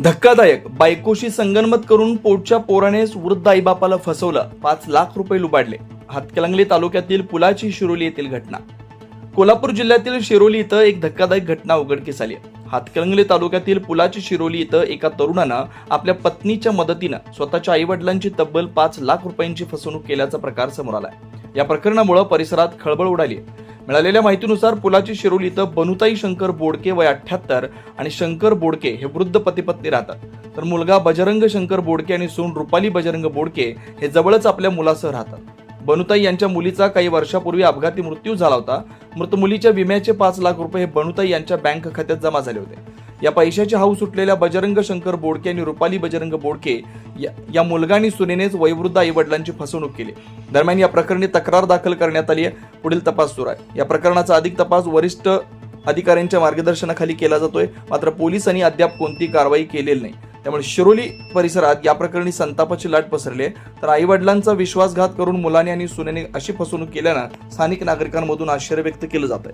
धक्कादायक. बायकोशी संगनमत करून पोटच्या पोरानेच वृद्ध आईबापाला फसवलं. पाच लाख रुपये लुबाडले. हातकलंगली तालुक्यातील पुलाची शिरोली येथील घटना. कोल्हापूर जिल्ह्यातील शिरोली इथं एक धक्कादायक घटना उघडकीस आली हातकलंगले हातकलंगली तालुक्यातील पुलाची शिरोली इथं एका तरुणानं आपल्या पत्नीच्या मदतीनं स्वतःच्या आईवडिलांची तब्बल पाच लाख रुपयांची फसवणूक केल्याचा प्रकार समोर आलाय. या प्रकरणामुळे परिसरात खळबळ उडाली आहे. मिळालेल्या माहितीनुसार पुलाची शिरोली इथं बनुताई शंकर बोडके वय अठ्याहत्तर आणि शंकर बोडके हे वृद्ध पतीपत्नी राहतात. तर मुलगा बजरंग शंकर बोडके आणि सून रुपाली बजरंग बोडके हे जवळच आपल्या मुलासह राहतात. बनुताई यांच्या मुलीचा काही वर्षापूर्वी अपघाती मृत्यू झाला होता. मृत मुलीच्या विम्याचे पाच लाख रुपये हे बनुताई यांच्या बँक खात्यात जमा झाले होते. या पैशाची हाऊ सुटलेल्या बजरंग शंकर बोडके आणि रुपाली बजरंग बोडके या- या मुलगा आणि सुनेनेच वयोवृद्ध आई वडिलांची फसवणूक केली. दरम्यान या प्रकरणी तक्रार दाखल करण्यात आली आहे. पुढील तपास सुरू आहे. या प्रकरणाचा अधिक तपास वरिष्ठ अधिकाऱ्यांच्या मार्गदर्शनाखाली केला जातोय. मात्र पोलिसांनी अद्याप कोणती कारवाई केलेली नाही. त्यामुळे शिरोली परिसरात या प्रकरणी संतापाची लाट पसरली आहे. तर आई वडिलांचा विश्वासघात करून मुलाने आणि सुनेने अशी फसवणूक केल्यानं स्थानिक नागरिकांमधून आश्चर्य व्यक्त केलं जात आहे